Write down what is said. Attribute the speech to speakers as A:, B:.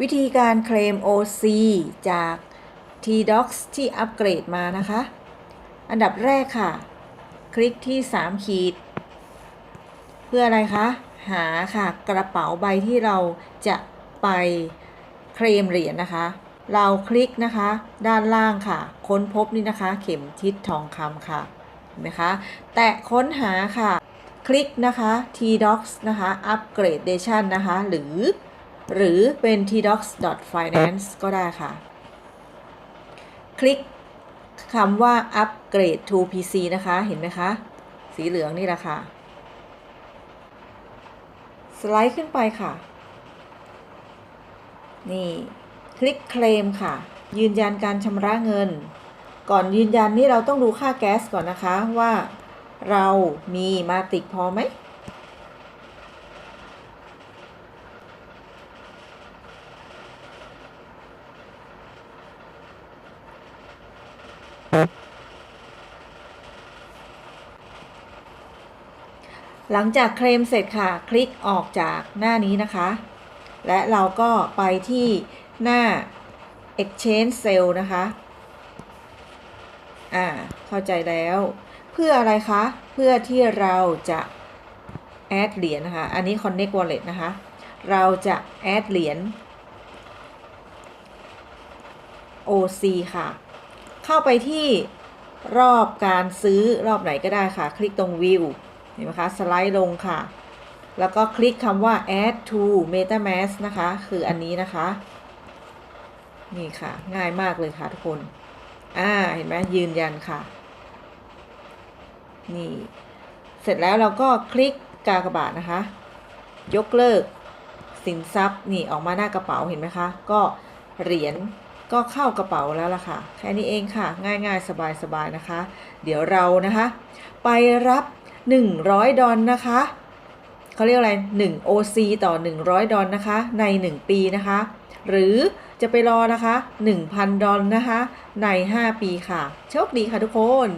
A: วิธีการเคลม OC จาก TDocs ที่อัปเกรดมานะคะ อันดับแรกค่ะ คลิกที่ 3 ขีด เพื่ออะไรคะ หาค่ะกระเป๋าใบที่เราจะไปเคลมเหรียญนะคะ เราคลิกนะคะ ด้านล่างค่ะ ค้นพบนี่นะคะ เข็มทิศทองคำค่ะเห็นไหมคะ แตะค้นหาค่ะ คลิกนะคะ TDocs นะคะ Upgradation นะคะ หรือ หรือเป็น tdocs.finance ก็ได้ค่ะ คลิกคำว่า upgrade to PC นะคะ เห็นไหมคะ สีเหลืองนี่แหละค่ะ สไลด์ขึ้นไปค่ะ นี่ คลิกเคลมค่ะ ยืนยันการชำระเงิน ก่อนยืนยันนี่เราต้องดูค่าแก๊สก่อนนะคะว่าเรามีมาติกพอไหม หลังจากเคลมเสร็จค่ะ คลิกออกจากหน้านี้นะคะ และเราก็ไปที่หน้า exchange sale นะคะ อ่า เข้าใจแล้ว เพื่ออะไรคะ เพื่อที่เราจะแอดเหรียญนะคะ อันนี้ connect wallet นะคะ เราจะแอดเหรียญ OC ค่ะ เข้าไปที่รอบการซื้อรอบไหนก็ได้ค่ะ คลิกตรง view เห็นไหมคะ สไลด์ลงค่ะ แล้วก็คลิกคำว่า add to metamask นะคะ คืออันนี้นะคะ นี่ค่ะ ง่ายมากเลยค่ะทุกคน อ่า เห็นไหมยืนยันค่ะ นี่ เสร็จแล้วเราก็คลิกกากบาทนะคะ ยกเลิกสินทรัพย์นี่ออกมาหน้ากระเป๋าเห็นไหมคะ ก็เหรียญ ก็เข้ากระเป๋าแล้วล่ะค่ะ แค่นี้เองค่ะ ง่ายๆ สบายๆนะคะ เดี๋ยวเรานะคะ ไปรับ 100 ดอลนะคะเขาเรียกอะไร 1 OC ต่อ 100 ดอลนะคะ ใน 1 ปีนะคะ หรือจะไปรอนะคะ 1,000 ดอลนะคะ ใน 5 ปีค่ะ โชคดีค่ะทุกคน